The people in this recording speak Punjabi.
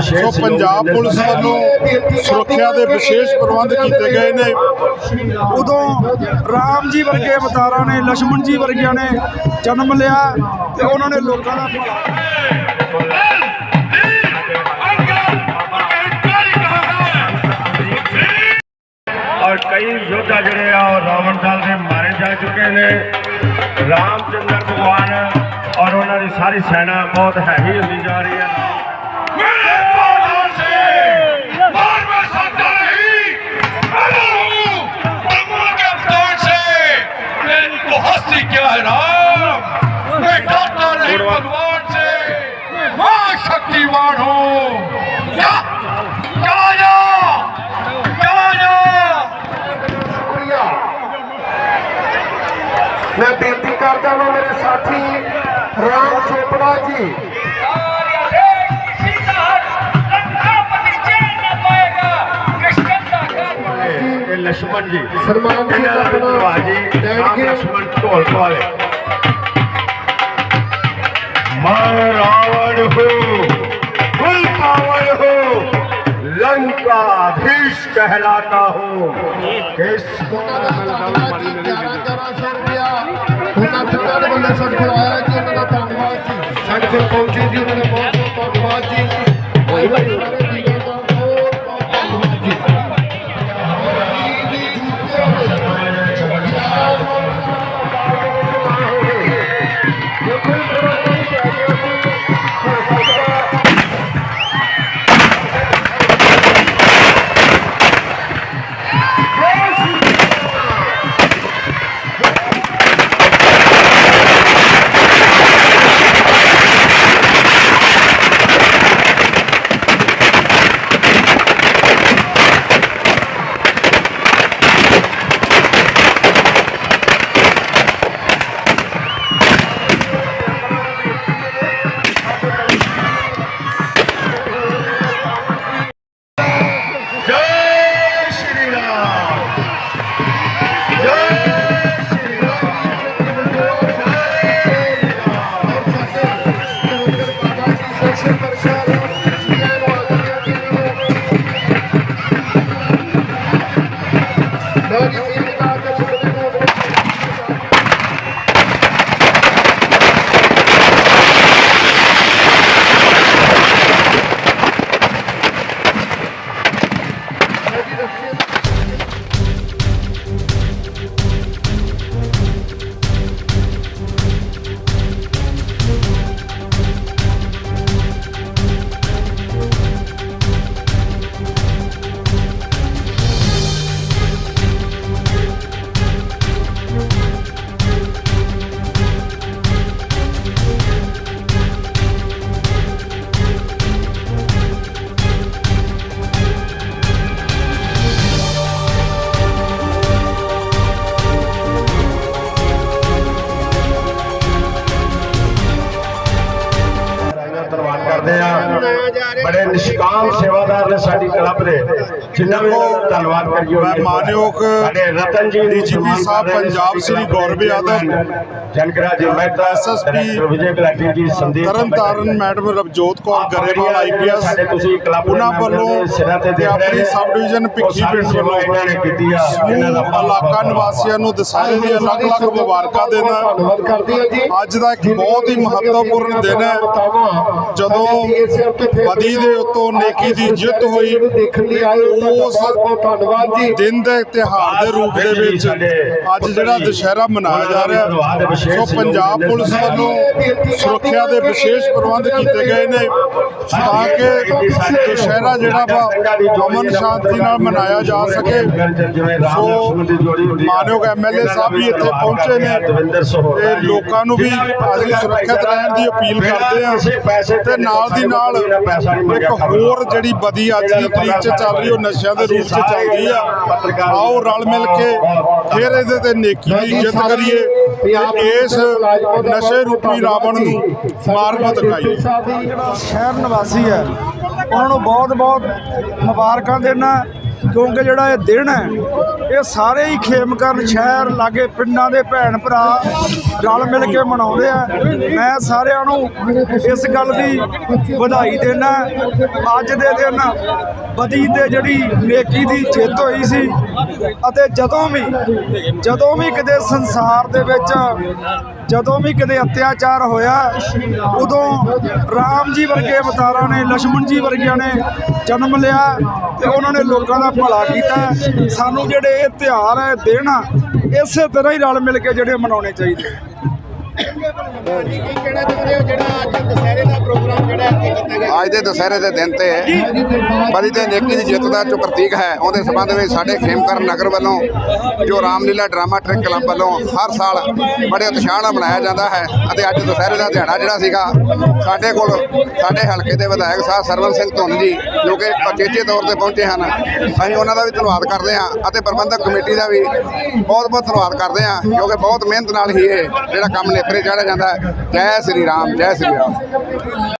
ਸੋ ਪੰਜਾਬ ਪੁਲਿਸ ਵੱਲੋਂ ਸੁਰੱਖਿਆ ਦੇ ਵਿਸ਼ੇਸ਼ ਪ੍ਰਬੰਧ ਕੀਤੇ ਗਏ ਨੇ। ਉਦੋਂ ਰਾਮ ਜੀ ਵਰਗੇ ਵਤਾਰਾਂ ਨੇ ਲక్ష్మణ ਜੀ ਵਰਗਿਆਂ ਨੇ ਜਨਮ ਲਿਆ ਤੇ ਉਹਨਾਂ ਨੇ ਲੋਕਾਂ ਦਾ ਔਰ ਕਈ ਯੋਧਾ ਜਿਹੜੇ ਆ ਰਾਵਣ ਦਲ ਦੇ ਮਾਰੇ ਜਾ ਚੁੱਕੇ ਨੇ। ਰਾਮਚੰਦਰ ਭਗਵਾਨ ਔਰ ਉਹਨਾਂ ਦੀ ਸਾਰੀ ਸੈਨਾ ਬਹੁਤ ਹੈਵੀ ਹੁੰਦੀ ਜਾ ਰਹੀ ਹੈ। शक्ति बाढ़ो मैं बेनती करता हूँ मेरे साथी राम चोपड़ा जी। लक्ष्मण जी सलमान जी जी लक्ष्मण ढोल पा मैं रावण हूँ। ਜੀ ਸਾਡੇ ਕੋਲ ਪਹੁੰਚੇ ਜੀ ਉਹਨਾਂ ਦਾ ਬਹੁਤ ਬਹੁਤ ਧੰਨਵਾਦ ਜੀ। ਦਾ ਕਰਦੇ ਆ। ਬੜੇ ਨਿਸ਼ਕਾਮ ਸੇਵਾਦਾਰ ਨੇ ਸਾਡੀ ਕਲੱਬ ਦੇ। ਜਿਨ੍ਹਾਂ ਨੂੰ ਦਾ ਧੰਨਵਾਦ ਕਰੀਏ ਮੈਂ ਮਾਨਯੋਗ ਸਾਡੇ ਰਤਨ ਜੀ ਸਨਮਾਨ ਸਾਹਿਬ ਰਹੇ ਪੰਜਾਬ ਸ੍ਰੀ ਗੌਰਵ ਦੇ ਯਾਦਵ, ਜਨਕਰਾ ਜੀ ਮਹਿਤਾ ਡਾਇਰੈਕਟਰ ਵਿਜੇ ਗੁਲਾਟੀ ਜੀ ਸੰਦੀਪ ਤਰਨਤਾਰਨ ਮੈਡਮ ਰਵਜੋਤ ਕੌਰ ਗਰੇਵਾਲ ਆਈਪੀਐਸ ਸਾਡੇ ਤੁਸੀਂ ਕਲੱਬ ਉਹਨਾਂ ਵੱਲੋਂ ਸਿਰਾਂ ਤੇ ਤੇ ਆਪਣੀ ਸਬ ਡਿਵੀਜ਼ਨ ਭਿੱਖੀ ਪਿੰਡ ਵੱਲੋਂ ਇਹਨਾਂ ਨੇ ਕੀਤੀ ਆ ਇਹਨਾਂ ਦਾ ਇਲਾਕਾ ਨਿਵਾਸੀਆਂ ਨੂੰ ਦਸਹਿਰੇ ਦੀਆਂ ਅਲੱਗ-ਅਲੱਗ ਮੁਬਾਰਕਾਂ ਦੇਣਾ। ਧੰਨਵਾਦ ਕਰਦੇ ਆ ਜੀ। ਅੱਜ ਦਾ ਇੱਕ ਬਹੁਤ ਹੀ ਮਹੱਤਵਪੂਰਨ ਦਿਨ ਹੈ। ਜਦੋਂ ਬਦੀ ਦੇ ਉੱਤੋਂ ਨੇਕੀ ਦੀ ਜਿੱਤ ਹੋਈ। ਦੇਖਣ ਲਈ ਆਏ ਉਹਨਾਂ ਦਾ ਉਸ ਬਹੁਤ ਬਹੁਤ ਧੰਨਵਾਦ ਜੀ। ਦਿਨ ਦੇ ਤਿਹਾਰ ਦੇ ਰੂਪ ਦੇ ਵਿੱਚ ਅੱਜ ਜਿਹੜਾ ਦੁਸ਼ਹਿਰਾ ਮਨਾਇਆ ਜਾ ਰਿਹਾ ਹੈ ਸੋ ਪੰਜਾਬ ਪੁਲਿਸ ਵੱਲੋਂ ਸੁਰੱਖਿਆ ਦੇ ਵਿਸ਼ੇਸ਼ ਪ੍ਰਬੰਧ ਕੀਤੇ ਗਏ ਨੇ। ਤਾਂ ਕਿ ਦੁਸ਼ਹਿਰਾ ਜਿਹੜਾ ਵਾ ਅਮਨ ਸ਼ਾਂਤੀ ਨਾਲ ਮਨਾਇਆ ਜਾ ਸਕੇ। ਸੋ ਮਾਨਯੋਗ ਐਮਐਲਏ ਸਾਹਿਬ ਵੀ ਇੱਥੇ ਪਹੁੰਚੇ ਨੇ। ਤੇ ਲੋਕਾਂ ਨੂੰ ਵੀ ਅਸੀਂ ਸੁਰੱਖਿਅਤ ਰਹਿਣ ਦੀ ਅਪੀਲ ਕਰਦੇ ਹਾਂ। ਤੇ ਨਾਲ ਦੀ ਨਾਲ ਇੱਕ ਹੋਰ ਜਿਹੜੀ ਬਦੀ ਅੱਜ ਦੀ ਤਰੀਕ 'ਚ ਚੱਲ ਰਹੀ ਉਹ ਨਸ਼ਿਆਂ ਦੇ ਰੂਪ 'ਚ ਚੱਲਦੀ ਆ। ਆਓ ਰਲ ਮਿਲ ਕੇ ਫਿਰ ਇਹਦੇ ਤੇ ਨੇਕੀ ਦੀ ਜਿੱਤ ਕਰੀਏ ਇਸ ਨਸ਼ੇ ਰੂਪੀ ਰਾਵਣ ਨੂੰ ਦਿਖਾਈਏ ਜਿਹੜਾ ਸ਼ਹਿਰ ਨਿਵਾਸੀ ਹੈ ਉਹਨਾਂ ਨੂੰ ਬਹੁਤ ਬਹੁਤ ਮੁਬਾਰਕਾਂ ਦੇਣਾ। ਕਿਉਂਕਿ ਜਿਹੜਾ ਇਹ ਦਿਨ ਹੈ, ਇਹ ਸਾਰੇ ਹੀ ਖੇਮਕਰਨ ਸ਼ਹਿਰ, ਲਾਗੇ ਪਿੰਡਾਂ ਦੇ ਭੈਣ ਭਰਾ ਰਲ ਮਿਲ ਕੇ ਮਨਾਉਂਦੇ ਆ। ਮੈਂ ਸਾਰਿਆਂ ਨੂੰ ਇਸ ਗੱਲ ਦੀ ਵਧਾਈ ਦੇਣਾ ਅੱਜ ਦੇ ਦਿਨ ਬਦੀ ਤੇ ਜਿਹੜੀ ਨੇਕੀ ਦੀ ਜਿੱਤ ਹੋਈ ਸੀ ਅਤੇ ਜਦੋਂ ਵੀ ਜਦੋਂ ਵੀ ਕਿਤੇ ਸੰਸਾਰ ਦੇ ਵਿੱਚ ਜਦੋਂ ਵੀ ਕਦੇ ਅਤਿਆਚਾਰ ਹੋਇਆ, ਉਦੋਂ ਰਾਮ ਜੀ ਵਰਗੇ ਅਵਤਾਰਾਂ ਨੇ ਲక్ష్మణ ਜੀ ਵਰਗਿਆਂ ਨੇ ਜਨਮ ਲਿਆ ਤੇ ਉਹਨਾਂ ਨੇ ਲੋਕਾਂ ਦਾ ਭਲਾ ਕੀਤਾ। ਸਾਨੂੰ ਜਿਹੜੇ ਇਹ ਤਿਹਾਰ ਹੈ ਦੇਣਾ ਇਸੇ ਤਰ੍ਹਾਂ ਹੀ ਰਲ ਮਿਲ ਕੇ ਜਿਹੜੇ ਮਨਾਉਣੇ ਚਾਹੀਦੇ। ਅੱਜ ਦੇ ਦੁਸਹਿਰੇ ਦੇ ਦਿਨ ਤੇ ਬਲੀ ਤੇ ਨੇਕੀ ਦੀ ਜਿੱਤ ਦਾ ਜੋ ਪ੍ਰਤੀਕ ਹੈ, ਉਹਦੇ ਸੰਬੰਧ ਵਿੱਚ ਸਾਡੇ ਖੇਮਕਰਨ ਨਗਰ ਵੱਲੋਂ ਜੋ ਰਾਮਲੀਲਾ ਡਰਾਮਾ ਟ੍ਰਿਕ ਕਲੱਬ ਵੱਲੋਂ ਹਰ ਸਾਲ ਬੜੇ ਉਤਸ਼ਾਹ ਨਾਲ ਮਨਾਇਆ ਜਾਂਦਾ ਹੈ ਅਤੇ ਅੱਜ ਦੁਸਹਿਰੇ ਦਾ ਦਿਹਾੜਾ ਜਿਹੜਾ ਸੀਗਾ, ਸਾਡੇ ਕੋਲ ਸਾਡੇ ਹਲਕੇ ਦੇ ਵਿਧਾਇਕ ਸਾਹਿਬ ਸਰਵਨ ਸਿੰਘ ਧੁੰਨ ਜੀ, ਜੋ ਕਿ ਉਚੇਚੇ ਤੌਰ ਤੇ ਪਹੁੰਚੇ ਹਨ, ਅਸੀਂ ਉਹਨਾਂ ਦਾ ਵੀ ਧੰਨਵਾਦ ਕਰਦੇ ਹਾਂ ਅਤੇ ਪ੍ਰਬੰਧਕ ਕਮੇਟੀ ਦਾ ਵੀ ਬਹੁਤ ਬਹੁਤ ਧੰਨਵਾਦ ਕਰਦੇ ਹਾਂ, ਕਿਉਂਕਿ ਬਹੁਤ ਮਿਹਨਤ ਨਾਲ ਹੀ ਇਹ ਜਿਹੜਾ ਕੰਮ ਨੇਪਰੇ ਚਾੜਿਆ ਜਾਂਦਾ ਹੈ ਜੈ ਸ੍ਰੀ ਰਾਮ ਜੈ ਸ੍ਰੀ ਰਾਮ।